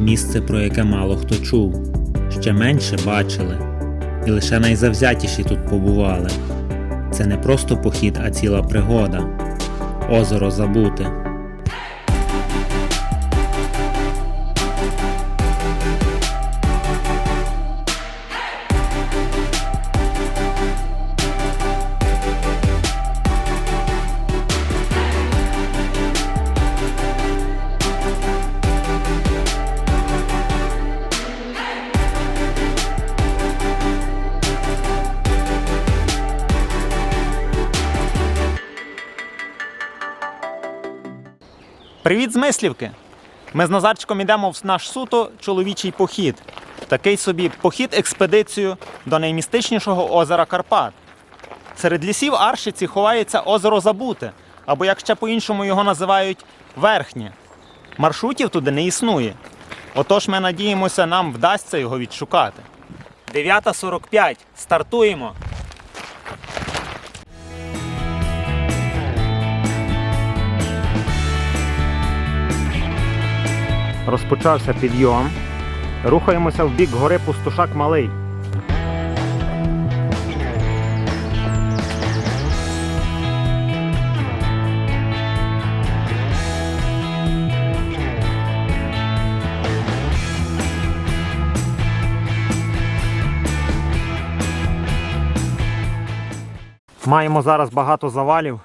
місце, про яке мало хто чув, ще менше бачили, і лише найзавзятіші тут побували. Це не просто похід, а ціла пригода. Озеро забуте. Привіт з Мислівки! Ми з Назарчиком йдемо в наш суто чоловічий похід. Такий собі похід-експедицію до наймістичнішого озера Карпат. Серед лісів Аршиці ховається озеро Забуте, або як ще по-іншому його називають Верхнє. Маршрутів туди не існує. Отож ми надіємося, нам вдасться його відшукати. 9.45. Стартуємо. Розпочався підйом. Рухаємося в бік гори Пустушак Малий. Маємо зараз багато завалів,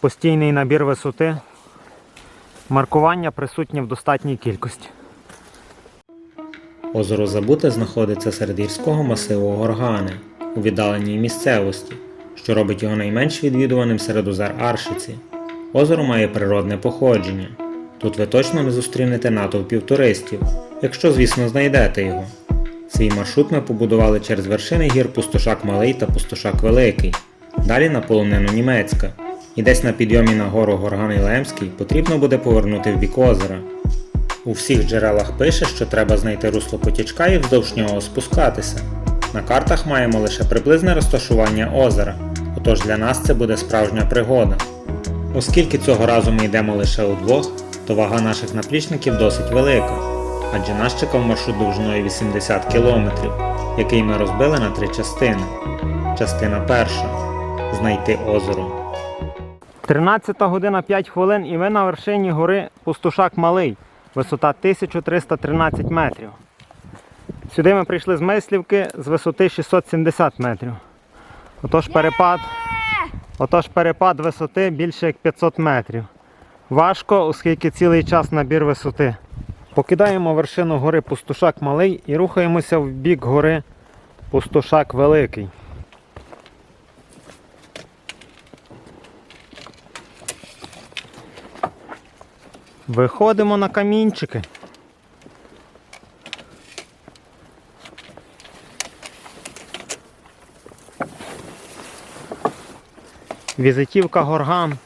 постійний набір висоти. Маркування присутнє в достатній кількості. Озеро Забуте знаходиться серед гірського масиву Горгани у віддаленій місцевості, що робить його найменш відвідуваним серед озер Аршиці. Озеро має природне походження. Тут ви точно не зустрінете натовпів туристів, якщо, звісно, знайдете його. Свій маршрут ми побудували через вершини гір Пустошак Малий та Пустошак Великий, далі на полонину Німецька. І десь на підйомі на гору Горгани Лемський потрібно буде повернути в бік озера. У всіх джерелах пише, що треба знайти русло потічка і вздовж нього спускатися. На картах маємо лише приблизне розташування озера, отож для нас це буде справжня пригода. Оскільки цього разу ми йдемо лише удвох, то вага наших наплічників досить велика, адже нас чекав маршрут довжиною 80 км, який ми розбили на три частини. Частина перша знайти озеро. 13 година 5 хвилин і ви на вершині гори Пустушак Малий. Висота 1313 метрів. Сюди ми прийшли з Мислівки з висоти 670 метрів. Отож перепад, отож перепад висоти більше як 500 метрів. Важко, оскільки цілий час набір висоти. Покидаємо вершину гори Пустушак Малий і рухаємося в бік гори Пустушак Великий. Виходимо на камінчики. Візитівка горган.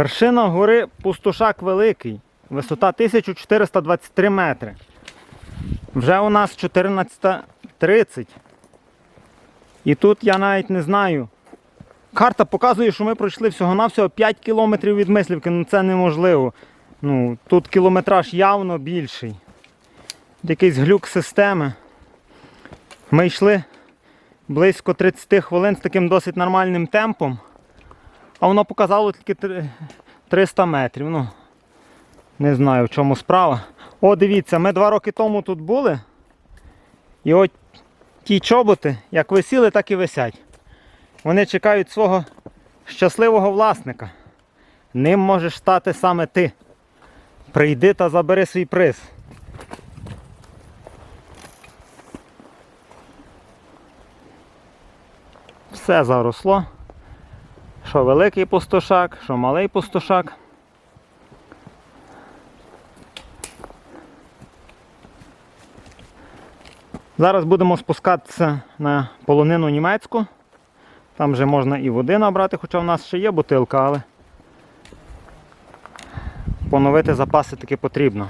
Вершина гори Пустушак Великий. Висота 1423 метри. Вже у нас 14.30. І тут я навіть не знаю. Карта показує, що ми пройшли всього-навсього 5 кілометрів від Мислівки. Ну це неможливо. Ну, Тут кілометраж явно більший. Якийсь глюк системи. Ми йшли близько 30 хвилин з таким досить нормальним темпом. А воно показало тільки 300 метрів. Ну, не знаю в чому справа. О, дивіться, ми два роки тому тут були. І от ті чоботи, як висіли, так і висять. Вони чекають свого щасливого власника. Ним можеш стати саме ти. Прийди та забери свій приз. Все заросло. Що великий пустошак, що малий пустошак. Зараз будемо спускатися на полонину німецьку. Там вже можна і води набрати, хоча в нас ще є бутилка, але поновити запаси таки потрібно.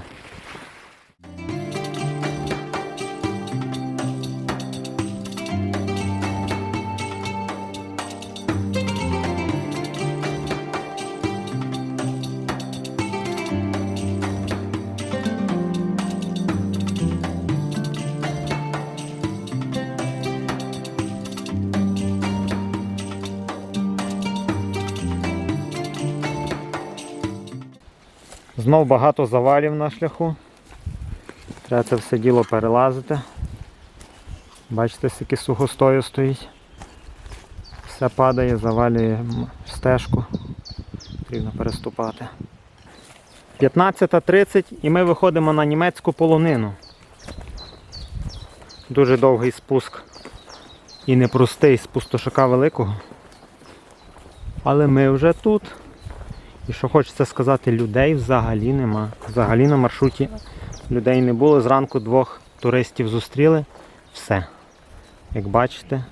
Знов багато завалів на шляху. Треба це все діло перелазити. Бачите, скільки сухостою стоїть. Все падає, завалює стежку. Потрібно переступати. 15.30 і ми виходимо на німецьку полонину. Дуже довгий спуск. І непростий з пустошака великого. Але ми вже тут. І що хочеться сказати, людей взагалі нема. Взагалі на маршруті людей не було. Зранку двох туристів зустріли. Все. Як бачите,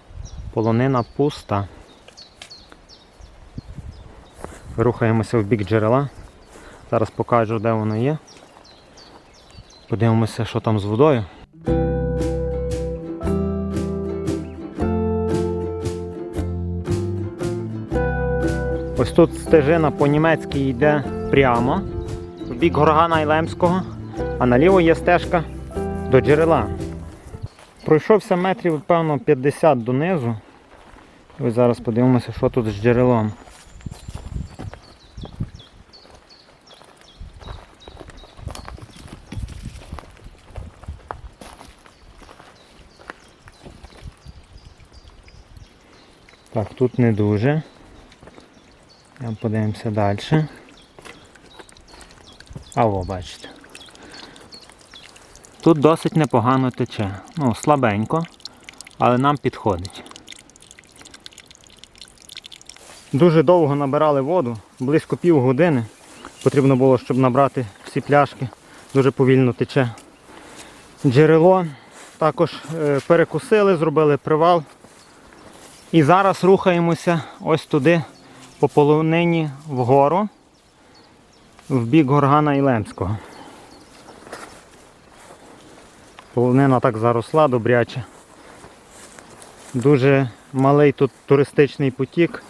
полонина пуста. Рухаємося в бік джерела. Зараз покажу, де воно є. Подивимося, що там з водою. Ось тут стежина по-німецьки йде прямо в бік Горгана Ілемського, а наліво є стежка до джерела. Пройшовся метрів, певно, 50 донизу. І зараз подивимося, що тут з джерелом. Так, тут не дуже. Подивимося далі. А о, бачите. Тут досить непогано тече. Ну, слабенько, але нам підходить. Дуже довго набирали воду, близько півгодини. Потрібно було, щоб набрати всі пляшки. Дуже повільно тече. Джерело також е, перекусили, зробили привал. І зараз рухаємося ось туди по полонині вгору в бік Горгана Ілемського. Полонина так заросла добряче. Дуже малий тут туристичний потік,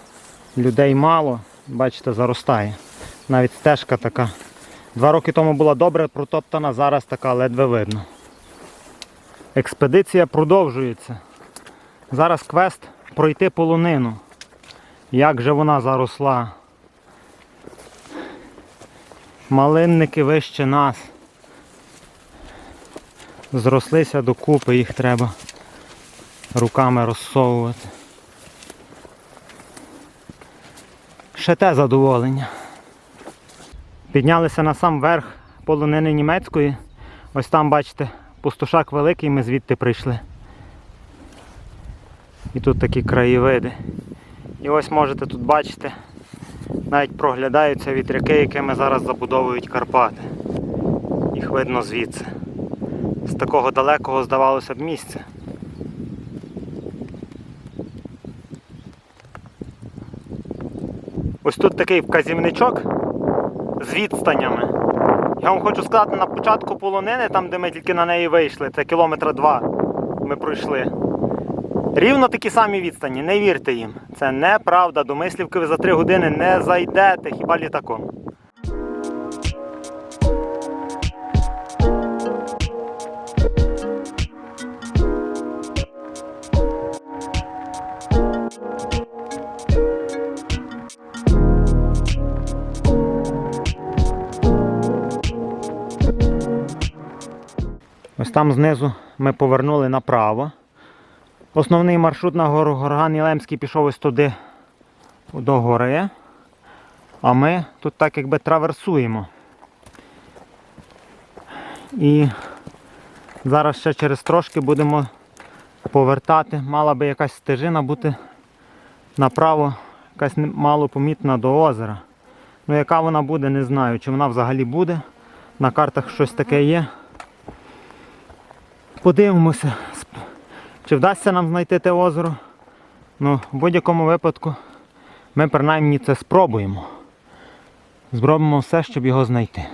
людей мало, бачите, заростає. Навіть стежка така. Два роки тому була добре протоптана, зараз така ледве видно. Експедиція продовжується. Зараз квест пройти полонину. Як же вона заросла. Малинники вище нас. Зрослися докупи, їх треба руками розсовувати. Ще те задоволення. Піднялися на сам верх полонини німецької. Ось там, бачите, пустошак великий, ми звідти прийшли. І тут такі краєвиди. І ось можете тут бачити, навіть проглядаються вітряки, якими зараз забудовують Карпати. Їх видно звідси. З такого далекого здавалося б місця. Ось тут такий вказівничок з відстанями. Я вам хочу сказати, на початку полонини, там де ми тільки на неї вийшли, це кілометра два ми пройшли. Рівно такі самі відстані, не вірте їм. Це неправда. До мислівки ви за три години не зайдете, хіба літаком. Ось там знизу ми повернули направо. Основний маршрут на гору Горган Ілемський пішов ось туди до гори. А ми тут так якби траверсуємо. І зараз ще через трошки будемо повертати. Мала би якась стежина бути направо, якась малопомітна до озера. Ну яка вона буде, не знаю. Чи вона взагалі буде. На картах щось таке є. Подивимося. Чи вдасться нам знайти те озеро? Ну, в будь-якому випадку ми принаймні це спробуємо. Зробимо все, щоб його знайти.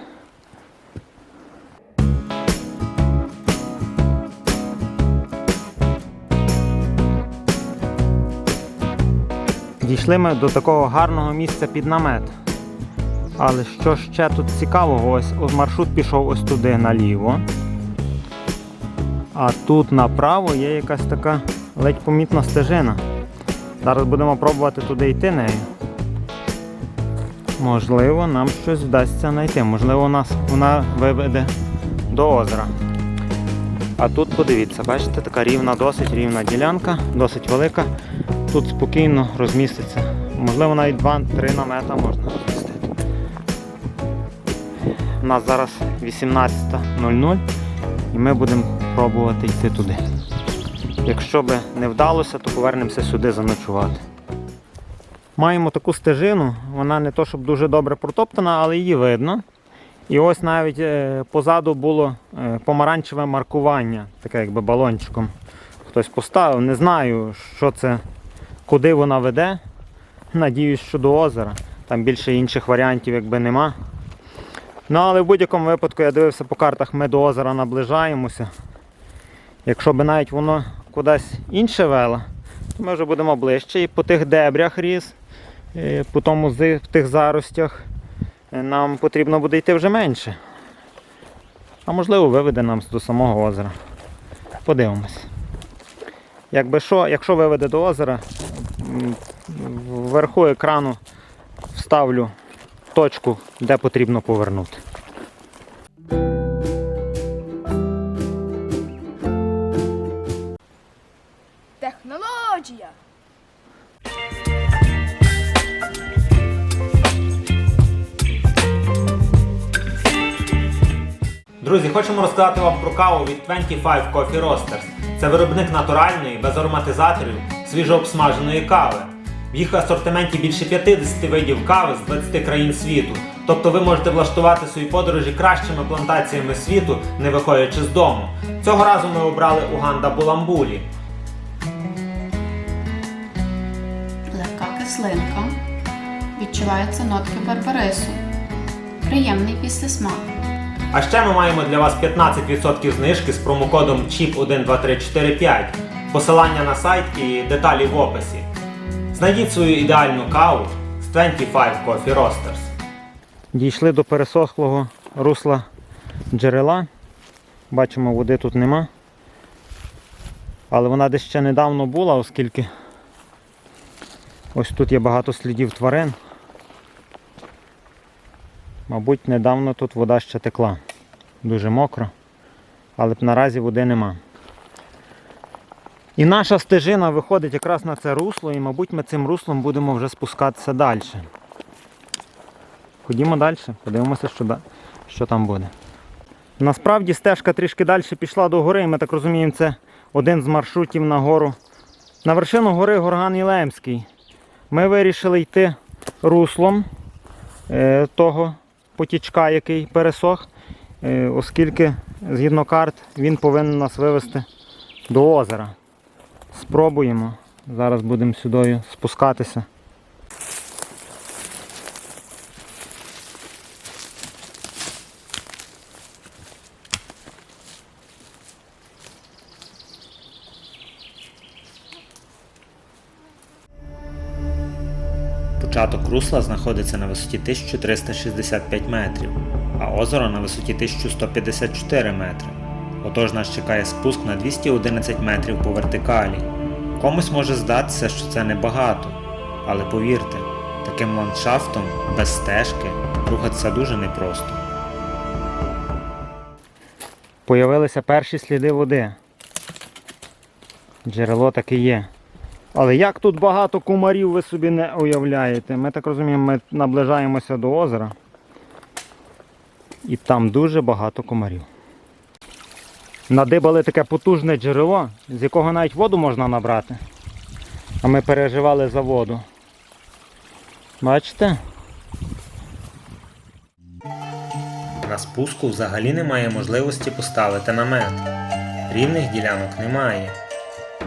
Дійшли ми до такого гарного місця під намет. Але що ще тут цікавого, ось маршрут пішов ось туди наліво. А тут направо є якась така ледь помітна стежина. Зараз будемо пробувати туди йти нею. Можливо, нам щось вдасться знайти. Можливо, нас вона виведе до озера. А тут подивіться, бачите, така рівна, досить рівна ділянка, досить велика. Тут спокійно розміститься. Можливо, навіть 2-3 намета можна розмістити. У нас зараз 18.00 і ми будемо пробувати йти туди. Якщо би не вдалося, то повернемося сюди заночувати. Маємо таку стежину, вона не то щоб дуже добре протоптана, але її видно. І ось навіть е, позаду було е, помаранчеве маркування, таке якби балончиком. Хтось поставив. Не знаю, що це, куди вона веде. Надіюсь, що до озера. Там більше інших варіантів якби нема. Ну, але в будь-якому випадку я дивився по картах, ми до озера наближаємося. Якщо б навіть воно кудись інше вело, то ми вже будемо ближче і по тих дебрях ріс, е, по тому в тих заростях е, нам потрібно буде йти вже менше. А можливо виведе нам до самого озера. Подивимось. Якби що, якщо виведе до озера, вверху екрану вставлю точку, де потрібно повернути. Хочемо розказати вам про каву від 25 Coffee Roasters. Це виробник натуральної, без ароматизаторів, свіжообсмаженої кави. В їх асортименті більше 50 видів кави з 20 країн світу. Тобто ви можете влаштувати свої подорожі кращими плантаціями світу, не виходячи з дому. Цього разу ми обрали Уганда Буламбулі. Легка кислинка. Відчуваються нотки барбарису. Приємний післясмак. А ще ми маємо для вас 15% знижки з промокодом CHIP12345. Посилання на сайт і деталі в описі. Знайдіть свою ідеальну каву з 25 Coffee Roasters. Дійшли до пересохлого русла джерела. Бачимо, води тут нема. Але вона десь ще недавно була, оскільки ось тут є багато слідів тварин. Мабуть, недавно тут вода ще текла. Дуже мокро. Але наразі води нема. І наша стежина виходить якраз на це русло, і, мабуть, ми цим руслом будемо вже спускатися далі. Ходімо далі, подивимося, що, що там буде. Насправді стежка трішки далі пішла до гори, і ми так розуміємо, це один з маршрутів на гору. На вершину гори Горган Ілемський. Ми вирішили йти руслом е, того потічка, який пересох, е, оскільки, згідно карт, він повинен нас вивести до озера. Спробуємо. Зараз будемо сюди спускатися. Початок русла знаходиться на висоті 1365 метрів, а озеро на висоті 1154 метри. Отож нас чекає спуск на 211 метрів по вертикалі. Комусь може здатися, що це небагато, але повірте, таким ландшафтом без стежки рухатися дуже непросто. Появилися перші сліди води. Джерело таке є. Але як тут багато кумарів ви собі не уявляєте. Ми так розуміємо, ми наближаємося до озера. І там дуже багато комарів. Надибали таке потужне джерело, з якого навіть воду можна набрати. А ми переживали за воду. Бачите? На спуску взагалі немає можливості поставити намет. Рівних ділянок немає.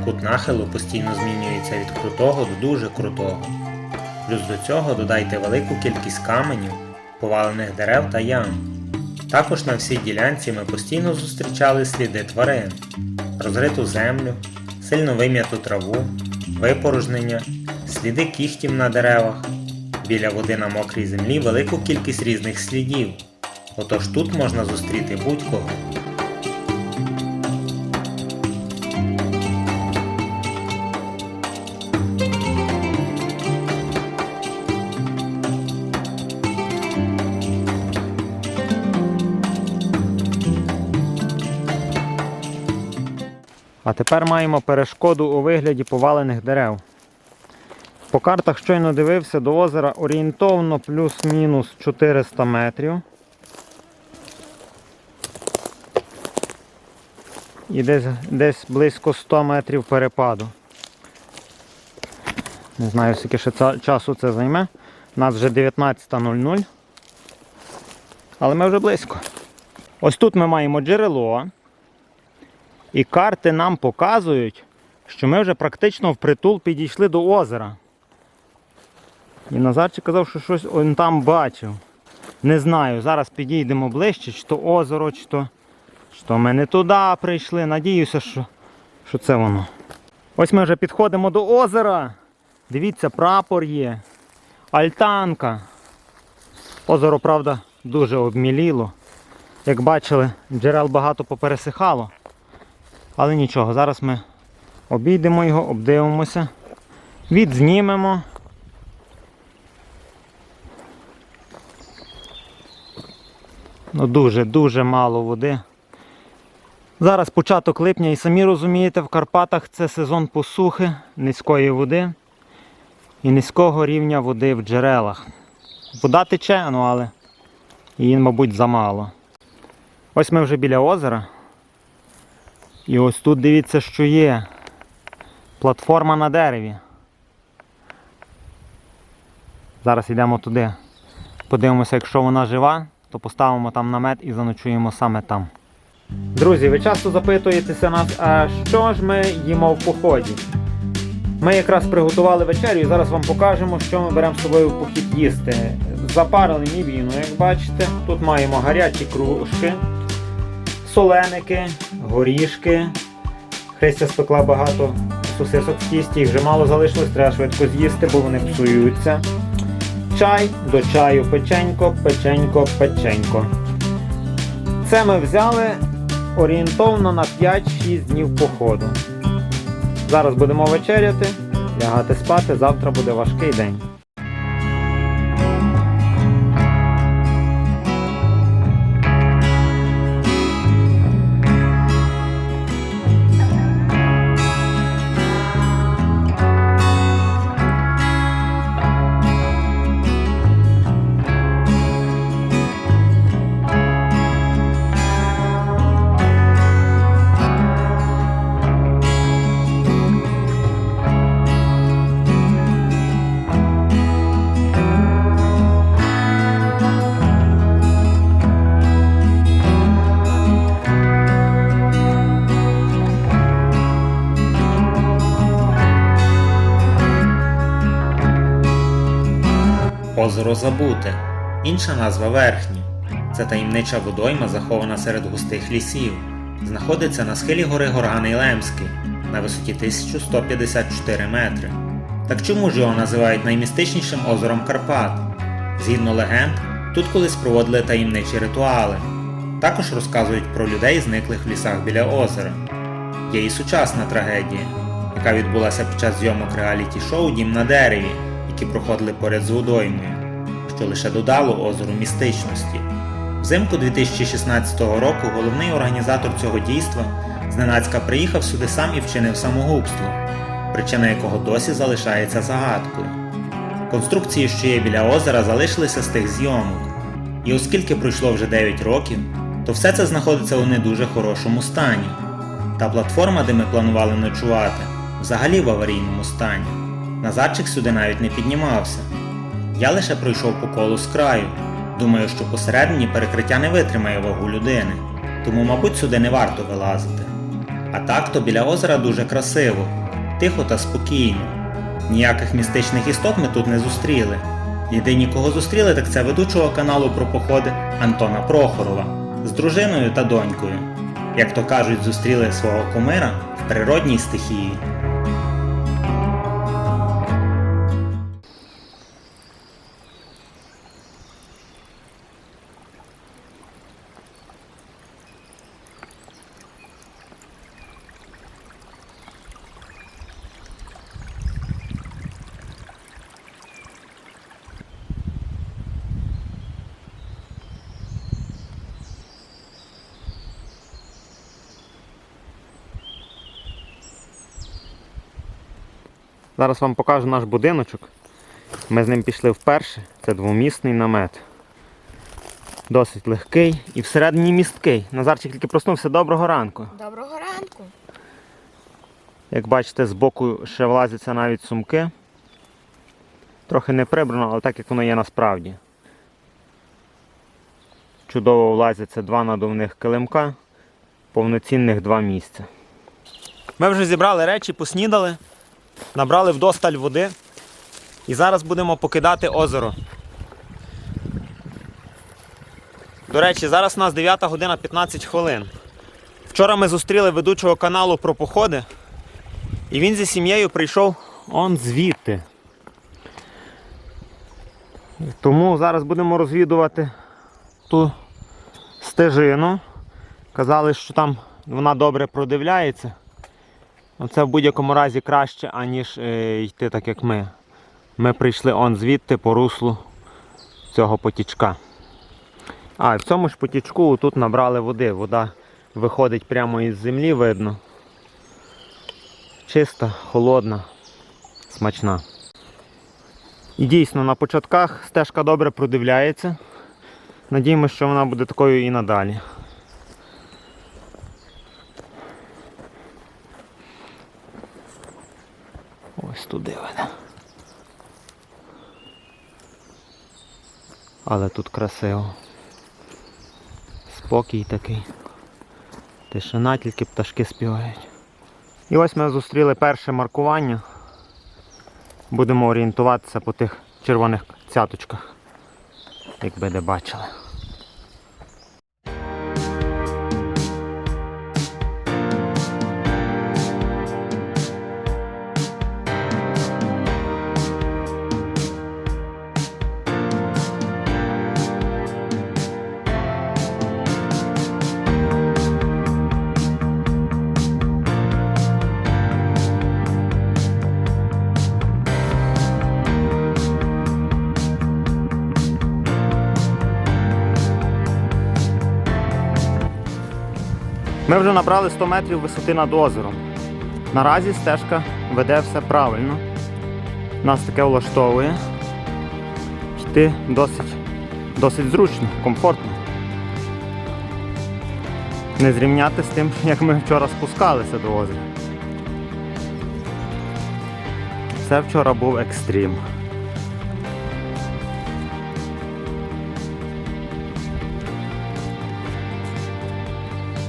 Кут нахилу постійно змінюється від крутого до дуже крутого. Плюс до цього додайте велику кількість каменів, повалених дерев та ям. Також на всій ділянці ми постійно зустрічали сліди тварин, розриту землю, сильно вим'яту траву, випорожнення, сліди кіхтів на деревах. Біля води на мокрій землі велику кількість різних слідів. Отож тут можна зустріти будь-кого. А тепер маємо перешкоду у вигляді повалених дерев. По картах щойно дивився до озера орієнтовно плюс-мінус 400 метрів. І десь, десь близько 100 метрів перепаду. Не знаю, скільки ще часу це займе. У нас вже 19.00. Але ми вже близько. Ось тут ми маємо джерело. І карти нам показують, що ми вже практично впритул підійшли до озера. І Назарчик казав, що щось он там бачив. Не знаю, зараз підійдемо ближче, чи то озеро, чи то, чи то ми не туди прийшли. Надіюся, що, що це воно. Ось ми вже підходимо до озера. Дивіться, прапор є. Альтанка. Озеро, правда, дуже обміліло. Як бачили, джерел багато попересихало. Але нічого, зараз ми обійдемо його, обдивимося, відзнімемо. Ну дуже-дуже мало води. Зараз початок липня і самі розумієте, в Карпатах це сезон посухи, низької води і низького рівня води в джерелах. Вода тече, ну але її, мабуть, замало. Ось ми вже біля озера. І ось тут дивіться, що є. Платформа на дереві. Зараз йдемо туди. Подивимося, якщо вона жива, то поставимо там намет і заночуємо саме там. Друзі, ви часто запитуєтеся нас, а що ж ми їмо в поході? Ми якраз приготували вечерю і зараз вам покажемо, що ми беремо з собою в похід їсти. Запарили мівіну, як бачите. Тут маємо гарячі кружки, соленики, горішки. Христя спекла багато сосисок в тісті, їх вже мало залишилось, треба швидко з'їсти, бо вони псуються. Чай, до чаю печенько, печенько, печенько. Це ми взяли орієнтовно на 5-6 днів походу. Зараз будемо вечеряти, лягати спати, завтра буде важкий день. Озеро Забуте. Інша назва Верхні. Це таємнича водойма, захована серед густих лісів. Знаходиться на схилі гори Горганий Лемський на висоті 1154 метри. Так чому ж його називають наймістичнішим озером Карпат? Згідно легенд, тут колись проводили таємничі ритуали. Також розказують про людей, зниклих в лісах біля озера. Є і сучасна трагедія, яка відбулася під час зйомок реаліті-шоу Дім на дереві, які проходили поряд з водоймою, що лише додало озеру містичності. Взимку 2016 року головний організатор цього дійства зненацька приїхав сюди сам і вчинив самогубство, причина якого досі залишається загадкою. Конструкції, що є біля озера, залишилися з тих зйомок. І оскільки пройшло вже 9 років, то все це знаходиться у не дуже хорошому стані. Та платформа, де ми планували ночувати, взагалі в аварійному стані. Назарчик сюди навіть не піднімався. Я лише пройшов по колу з краю. Думаю, що посередині перекриття не витримає вагу людини, тому, мабуть, сюди не варто вилазити. А так то біля озера дуже красиво, тихо та спокійно. Ніяких містичних істот ми тут не зустріли. Єдині, кого зустріли, так це ведучого каналу про походи Антона Прохорова з дружиною та донькою. Як то кажуть, зустріли свого кумира в природній стихії. Зараз вам покажу наш будиночок. Ми з ним пішли вперше. Це двомісний намет. Досить легкий і всередині місткий. Назарчик тільки проснувся доброго ранку. Доброго ранку. Як бачите, збоку ще влазяться навіть сумки. Трохи не прибрано, але так як воно є насправді. Чудово влазяться два надувних килимка, повноцінних два місця. Ми вже зібрали речі, поснідали, набрали вдосталь води і зараз будемо покидати озеро. До речі, зараз у нас 9 година 15 хвилин. Вчора ми зустріли ведучого каналу про походи. І він зі сім'єю прийшов он звідти. Тому зараз будемо розвідувати ту стежину. Казали, що там вона добре продивляється. Це в будь-якому разі краще, аніж е, йти так, як ми. Ми прийшли он звідти по руслу цього потічка. А, в цьому ж потічку тут набрали води. Вода виходить прямо із землі, видно чиста, холодна, смачна. І дійсно на початках стежка добре продивляється. Надіємося, що вона буде такою і надалі. Ось туди вона. Але тут красиво. Спокій такий. Тишина, тільки пташки співають. І ось ми зустріли перше маркування. Будемо орієнтуватися по тих червоних цяточках, якби де бачили. Ми вже набрали 100 метрів висоти над озером. Наразі стежка веде все правильно. Нас таке влаштовує. Йти досить, досить зручно, комфортно. Не зрівняти з тим, як ми вчора спускалися до озера. Це вчора був екстрім.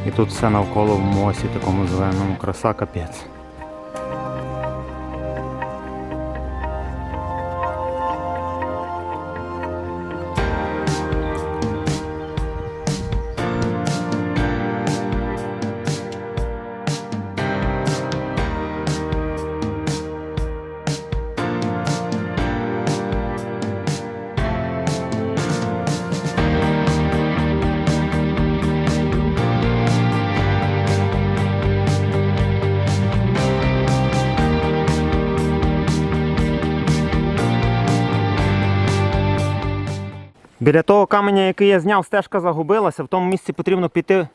І тут все навколо в мосі, такому зеленому, краса капець. Біля того каменя, який я зняв, стежка загубилася. В тому місці потрібно піти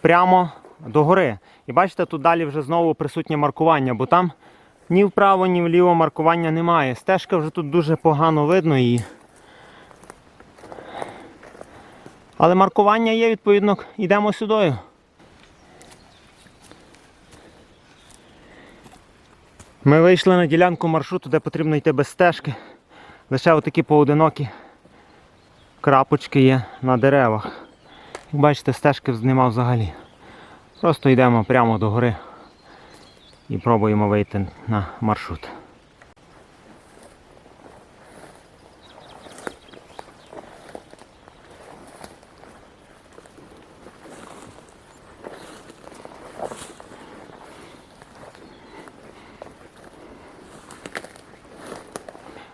прямо до гори. І бачите, тут далі вже знову присутнє маркування, бо там ні вправо, ні вліво маркування немає. Стежка вже тут дуже погано видно її. Але маркування є, відповідно, йдемо сюди. Ми вийшли на ділянку маршруту, де потрібно йти без стежки. Лише отакі поодинокі крапочки є на деревах. Як бачите, стежки нема взагалі. Просто йдемо прямо до гори. і пробуємо вийти на маршрут.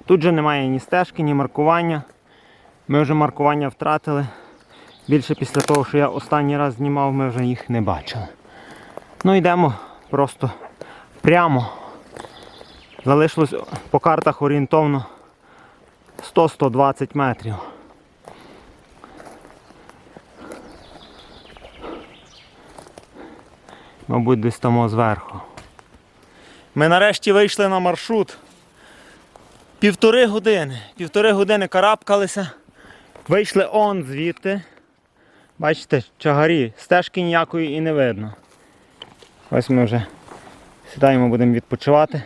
Тут же немає ні стежки, ні маркування. Ми вже маркування втратили. Більше після того, що я останній раз знімав, ми вже їх не бачили. Ну йдемо просто прямо. Залишилось по картах орієнтовно 100-120 метрів. Мабуть, десь там зверху. Ми нарешті вийшли на маршрут. Півтори години. Півтори години карабкалися. Вийшли он звідти. Бачите, чагарі, стежки ніякої і не видно. Ось ми вже сідаємо, будемо відпочивати.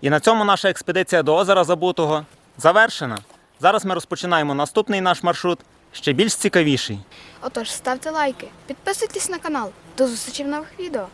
І на цьому наша експедиція до озера Забутого завершена. Зараз ми розпочинаємо наступний наш маршрут, ще більш цікавіший. Отож, ставте лайки, підписуйтесь на канал. До зустрічі в нових відео.